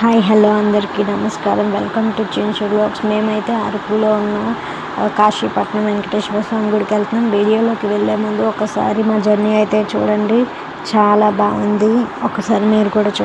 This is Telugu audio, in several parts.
హాయ్ హలో అందరికీ నమస్కారం. వెల్కమ్ టు చిన్షుడ్ వర్క్స్. మేమైతే అరకులో ఉన్న. కాశీపట్నం వెంకటేశ్వర స్వామి గుడికి వెళ్తున్నాం. వీడియోలోకి వెళ్ళే ముందు ఒకసారి మా జర్నీ అయితే చూడండి. చాలా బాగుంది. ఒకసారి మీరు కూడా చూ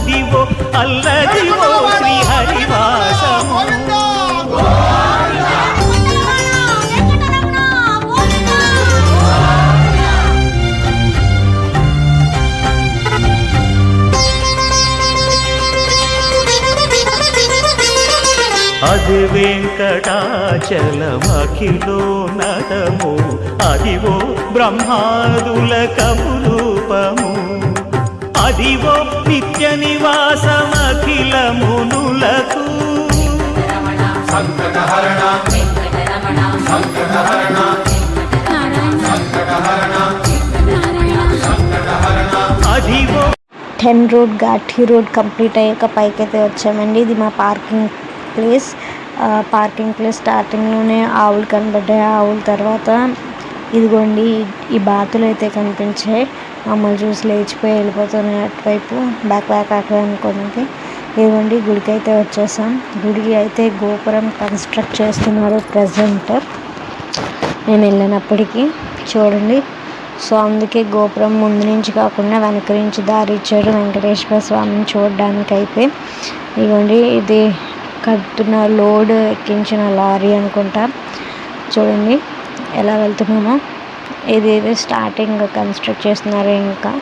అల్లదివో అల్లదివో శ్రీహరివాసము. అది వెంకటాచలమఖిలో నటము. అదివో బ్రహ్మాదుల కపురూపము. అదివో నిత్య నివాసమఖిల మునులకు అదివో టెన్ రోడ్ ఘాటీ రోడ్ కంప్లీట్ అయ్యాక పైకి అయితే వచ్చామండి. ఇది మా పార్కింగ్ ప్లేస్. పార్కింగ్ ప్లేస్ స్టార్టింగ్లోనే ఆవులు కనబడ్డాయి. ఆవుల తర్వాత ఇదిగోండి ఈ బాతులు అయితే కనిపించాయి. మమ్మల్ని చూసి లేచిపోయి వెళ్ళిపోతున్నాయి అటువైపు బ్యాక్ బ్యాక్ అక్కడ అనుకోనికి. ఇదిగోండి గుడికి అయితే వచ్చేసాం. గుడికి అయితే గోపురం కన్స్ట్రక్ట్ చేస్తున్నారు ప్రజెంట్ నేను వెళ్ళినప్పటికీ చూడండి సో అందుకే గోపురం ముందు నుంచి కాకుండా వెనక నుంచి దారి ఇచ్చారు వెంకటేశ్వర స్వామిని చూడడానికి అయితే ఇదిగోండి ఇది కడుతున్న లోడ్ ఎక్కించిన లారీ అనుకుంటా. చూడండి ఎలా వెళ్తున్నామో. ఇదేదో స్టార్టింగ్ కన్స్ట్రక్ట్ చేస్తున్నారు ఇంకా.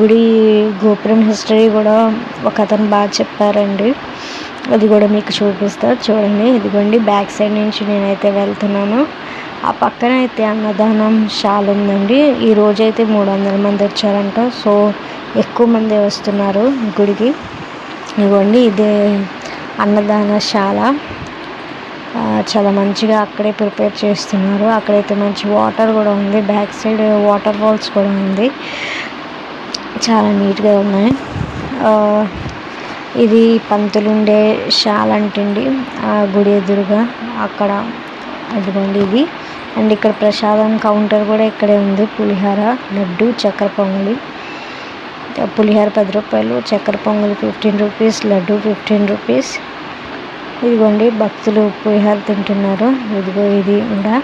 గుడి గోపురం హిస్టరీ కూడా ఒక అతను బాగా చెప్పారండి. అది కూడా మీకు చూపిస్తా చూడండి. ఇదిగోండి బ్యాక్ సైడ్ నుంచి నేనైతే వెళ్తున్నాను. ఆ పక్కన అయితే అన్నదానం షాల్ ఉందండి. ఈ రోజైతే అయితే మూడు వందల మంది వచ్చారంట. సో ఎక్కువ మంది వస్తున్నారు గుడికి. ఇదిగోండి ఇదే అన్నదానశాల చాలా మంచిగా అక్కడే ప్రిపేర్ చేస్తున్నారు. అక్కడైతే మంచి వాటర్ కూడా ఉంది. బ్యాక్ సైడ్ వాటర్ ఫాల్స్ కూడా ఉంది. చాలా నీట్గా ఉన్నాయి. ఇది పంతులుండే శాల అంటండి. ఆ గుడి ఎదురుగా అక్కడ అదిగోండి ఇది. అండ్ ఇక్కడ ప్రసాదం కౌంటర్ కూడా ఇక్కడే ఉంది. పులిహార లడ్డు చక్కెర పొంగలి. పులిహార పది రూపాయలు చక్కెర పొంగలి fifteen rupees laddu fifteen rupees. ఇదిగోండి భక్తులు పులిహార తింటున్నారు. ఇదిగో ఇది కూడా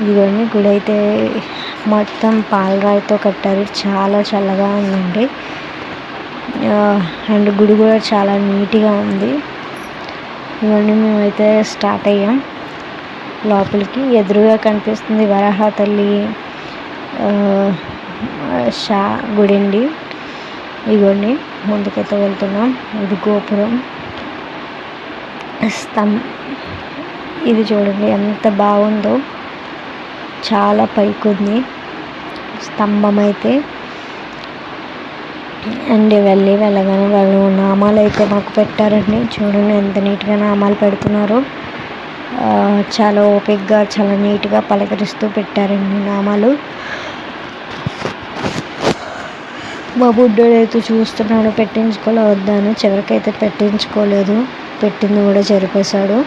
ఇదిగోండి గుడి అయితే మొత్తం పాలరాయితో కట్టారు. చాలా చల్లగా ఉందండి. అండ్ గుడి కూడా చాలా నీట్గా ఉంది. ఇవన్నీ మేమైతే స్టార్ట్ అయ్యాం. లోపలికి ఎదురుగా కనిపిస్తుంది వరాహ తల్లి షా గుడి అండి. ఇదిగోండి ముందుకైతే వెళ్తున్నాం. ఇది గోపురం. స్తం ఇది చూడండి ఎంత బాగుందో. చాలా పైకి ఉంది స్తంభం అయితే అండ్ వెళ్ళి వెళ్ళగానే వాళ్ళు నామాలు అయితే మాకు పెట్టారండి. చూడండి ఎంత నీట్గా నామాలు పెడుతున్నారు. చాలా ఓపిక్గా చాలా నీట్గా పలకరిస్తూ పెట్టారండి నామాలు. మా బుడ్డోడు అయితే చూస్తున్నాడు పెట్టించుకోలే వద్దాను. చివరికైతే పెట్టించుకోలేదు. పెట్టింది కూడా చెరిపేశాడు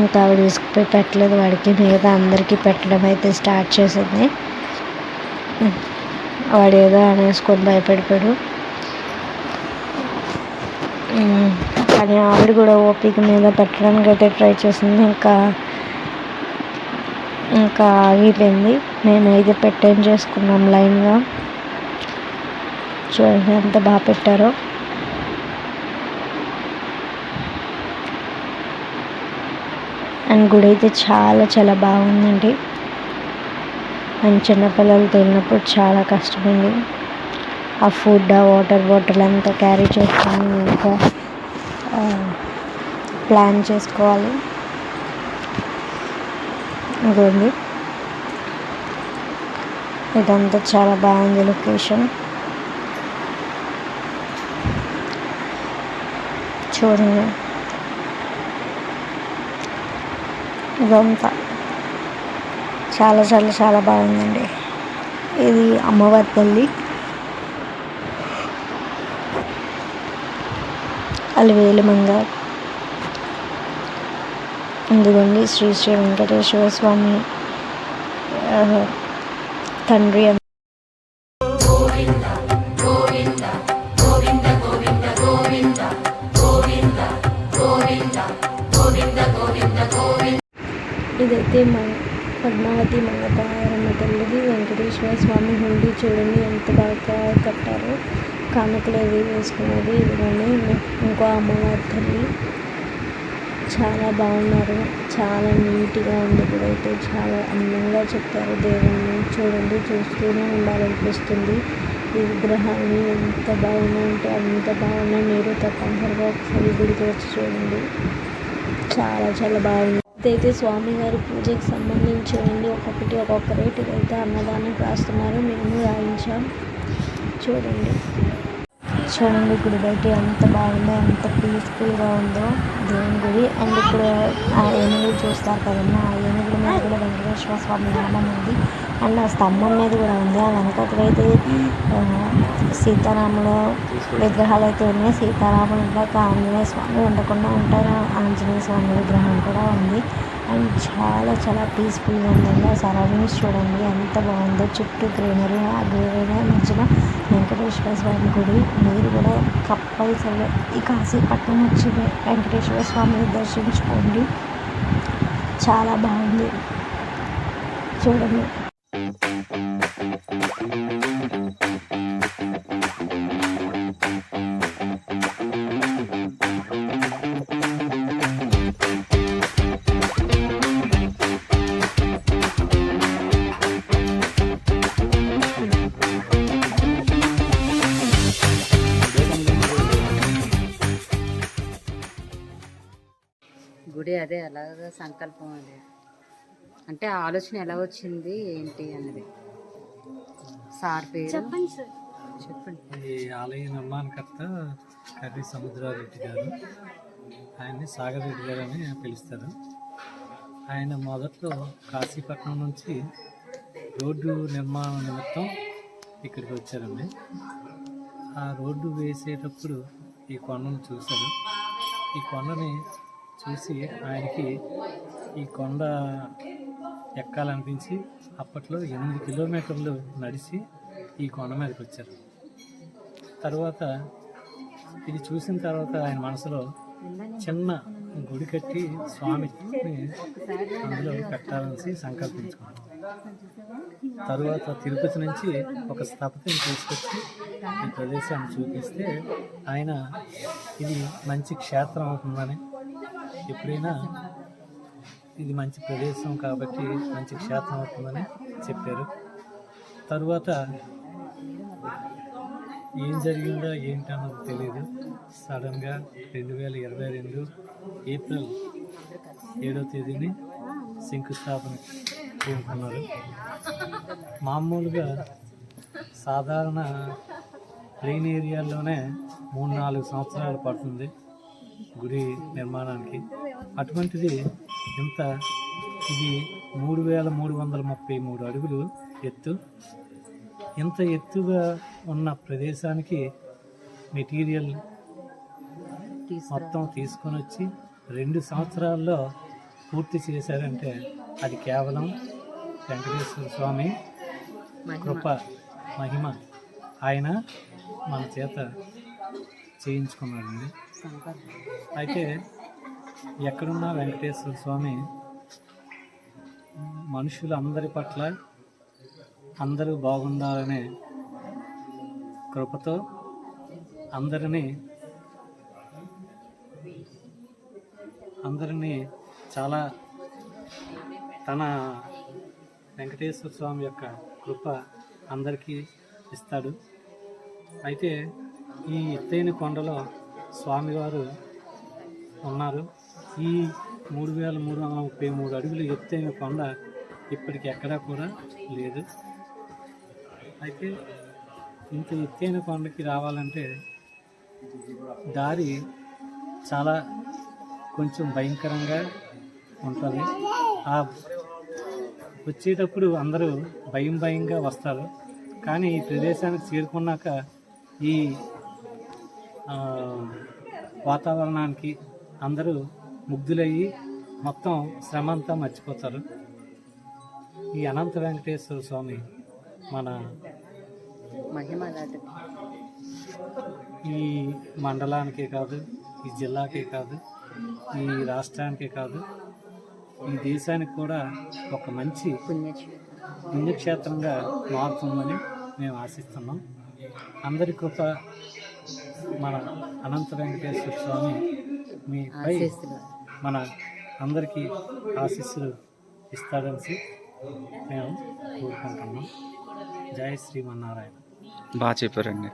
ఇంకా ఆవిడ తీసుకుపోయి పెట్టలేదు వాడికి మిగతా అందరికీ పెట్టడం అయితే స్టార్ట్ చేసింది. వాడు ఏదో అనేసుకొని భయపడిపోయాడు. కానీ ఆవిడ కూడా ఓపిక మీద పెట్టడానికి అయితే ట్రై చేసింది. ఇంకా ఇంకా ఆగిపోయింది. మేమైతే పెట్టేం చేసుకున్నాం లైన్గా. చూడండి ఎంత బాగా పెట్టారో. అండ్ గుడి అయితే చాలా చాలా బాగుందండి. అండ్ చిన్నపిల్లలతో వెళ్ళినప్పుడు చాలా కష్టమైంది ఆ ఫుడ్ ఆ వాటర్ బాటిల్ అంతా క్యారీ చేసుకొని ఇంకా ప్లాన్ చేసుకోవాలి. ఇదండి ఇదంతా చాలా బాగుంది లొకేషన్. చూడండి. ఇదంతా. చాలా చాలా చాలా బాగుందండి. ఇది అమ్మవారి తల్లి. అలివేలుమంగ ఇదిగోండి శ్రీ శ్రీ వెంకటేశ్వర స్వామి తండ్రి మంగతారమ్మ తల్లిది. వెంకటేశ్వర స్వామి హుండీ చూడండి ఎంత బాగా కట్టారో. కానుకలు అవి వేసుకున్నది. ఇదిగోండి ఇంకో అమ్మవారి తల్లి. చాలా బాగున్నారు. చాలా నీట్గా ఉంది ఇప్పుడైతే చాలా అందంగా చెప్తారు దేవుణ్ణి. చూడండి చూస్తూనే ఉండాలనిపిస్తుంది. ఈ విగ్రహాన్ని ఎంత బాగున్నాయంటే అంత బాగున్నాయి మీరు తప్పనిసరిగా ఒకసారి గుడికి వచ్చి చూడండి. చాలా చాలా బాగుంది. ఇదైతే స్వామివారి పూజకి సంబంధించినండి ఒక్కొక్కటి ఒక్కొక్క రేటు అయితే అన్నదానం రాస్తున్నారు. మేము రాయించాం. చూడండి. చూడండి గుడి బయట ఎంత బాగుందో ఎంత పీస్ఫుల్గా ఉందో దేవుని గుడి. అండ్ ఇప్పుడు ఆ ఏనుగులు చూస్తారు కదండి ఆ ఏనుగుల మీద కూడా వెంకటేశ్వర స్వామి నామం ఉంది. అండ్ ఆ స్తంభం మీద కూడా ఉంది. ఆ వెనకతలు అయితే సీతారాముల విగ్రహాలు అయితే ఉన్నాయి. సీతారాములు ఉండక ఆంజనేయ స్వామి ఉండకుండా ఉంటారు. ఆంజనేయ స్వామి విగ్రహం కూడా ఉంది. అండ్ చాలా చాలా పీస్ఫుల్గా ఉందండి. ఆ సరౌండింగ్స్ చూడండి ఎంత బాగుందో. చుట్టూ గ్రీనరీ ఆ గ్రీనరీ మధ్యన వెంకటేశ్వర స్వామి గుడి. మీరు కూడా కంపల్సరిగా ఈ కాశీపట్నం వచ్చి వెంకటేశ్వర స్వామిని దర్శించుకోండి. చాలా బాగుంది. చూడండి. అలాగ సంకల్పం అది. అంటే ఆ ఆలోచన ఎలా వచ్చింది ఏంటి అన్నది. సార్ పేరు? చెప్పండి సార్. చెప్పండి. ఈ ఆలయ నిర్మాణకర్త కర్రి సముద్రారెడ్డి గారు. ఆయన్ని సాగర్ రెడ్డి గారు అని పిలుస్తారు. ఆయన మొదట్లో కాశీపట్నం నుంచి రోడ్డు నిర్మాణ నిమిత్తం ఇక్కడికి వచ్చారండి. ఆ రోడ్డు వేసేటప్పుడు ఈ కొండను చూశారు ఈ కొండని చూసి ఆయనకి ఈ కొండ ఎక్కాలనిపించి అప్పట్లో ఎనిమిది కిలోమీటర్లు నడిచి ఈ కొండ మీదకి వచ్చారు. తర్వాత ఇది చూసిన తర్వాత ఆయన మనసులో చిన్న గుడి కట్టి స్వామిని అందులో పెట్టాలని సంకల్పించుకున్నాను తరువాత తిరుపతి నుంచి ఒక స్థపతిని తీసుకొచ్చి ఈ ప్రదేశాన్ని చూపిస్తే ఆయన ఇది మంచి క్షేత్రం అవుతుందని ఎప్పుడైనా ఇది మంచి ప్రదేశం కాబట్టి మంచి క్షేత్రం అవుతుందని చెప్పారు. తరువాత ఏం జరిగిందో ఏంటి అన్నది తెలియదు సడన్గా రెండు వేల ఇరవై రెండు ఏప్రిల్ ఏడో తేదీని శంకుస్థాపన పూనుకున్నారు మామూలుగా సాధారణ ప్లెయిన్ ఏరియాల్లోనే మూడు నాలుగు సంవత్సరాలు పడుతుంది. గుడి నిర్మాణానికి. అటువంటిది ఇంత ఇది మూడు వేల మూడు వందల ముప్పై మూడు అడుగులు ఎత్తు. ఇంత ఎత్తుగా ఉన్న ప్రదేశానికి మెటీరియల్ మొత్తం తీసుకొని వచ్చి రెండు సంవత్సరాల్లో పూర్తి చేశారంటే అది కేవలం వెంకటేశ్వర స్వామి కృప మహిమ. ఆయన మన చేత చేయించుకున్నాడండి. అయితే ఎక్కడున్న వెంకటేశ్వర స్వామి మనుషులు అందరి పట్ల అందరూ బాగుండాలనే కృపతో అందరినీ అందరినీ చాలా తన వెంకటేశ్వర స్వామి యొక్క కృప అందరికీ ఇస్తాడు. అయితే ఈ ఎత్తైన కొండలో స్వామివారు ఉన్నారు. ఈ మూడు వేల మూడు వందల ముప్పై మూడు అడుగులు ఎత్తైన కొండ ఇప్పటికి ఎక్కడా కూడా లేదు. అయితే ఇంత ఎత్తైన కొండకి రావాలంటే దారి చాలా కొంచెం భయంకరంగా ఉంటుంది. ఆ వచ్చేటప్పుడు అందరూ భయం భయంగా వస్తారు. కానీ ఈ ప్రదేశానికి చేరుకున్నాక ఈ వాతావరణానికి అందరూ ముగ్ధులయ్యి మొత్తం శ్రమ అంతా మర్చిపోతారు. ఈ అనంత వెంకటేశ్వర స్వామి మన ఈ మండలానికే కాదు ఈ జిల్లాకే కాదు ఈ రాష్ట్రానికే కాదు ఈ దేశానికి కూడా ఒక మంచి పుణ్యక్షేత్రం. పుణ్యక్షేత్రంగా మారుతుందని మేము ఆశిస్తున్నాం. అందరి కృప మన అనంత వెంకటేశ్వర స్వామి మీపై ఆశీస్సులు. మన అందరికీ ఆశీస్సులు ఇస్తాడని మేము కోరుకుంటున్నాం. జై శ్రీమన్నారాయణ. బాగా చెప్పారండి.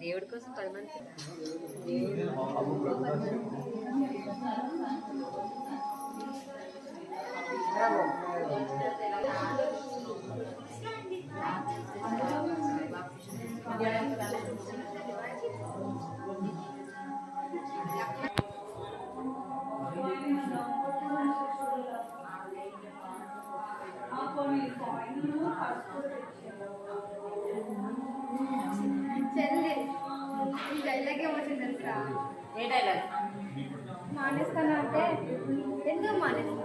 దేవుడి కోసం పది మంది. చెల్లెకి ఏమొచ్చింది తెలుసా? ఏ డైలాగ్ మానేస్తాను అంటే ఎందుకు మానేస్తాను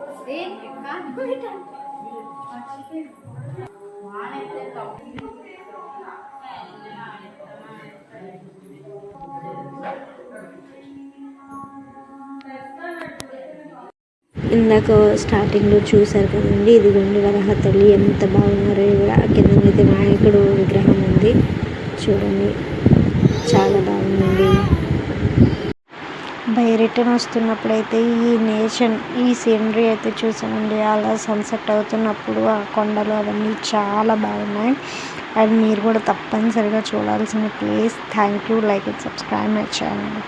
ఇందాక స్టార్టింగ్లో చూశారు కదండి ఇదిగోండి వరహ తల్లి ఎంత బాగున్నారో ఇక్కడ కిందనైతే వినాయకుడు విగ్రహం ఉంది. చూడండి. చాలా బాగుందండి బై రిటర్న్ వస్తున్నప్పుడైతే ఈ నేషన్ ఈ సీనరీ అయితే చూసానండి అలా సన్సెట్ అవుతున్నప్పుడు ఆ కొండలు అవన్నీ చాలా బాగున్నాయి. అండ్ మీరు కూడా తప్పనిసరిగా చూడాల్సిన place thank you like it subscribe my channel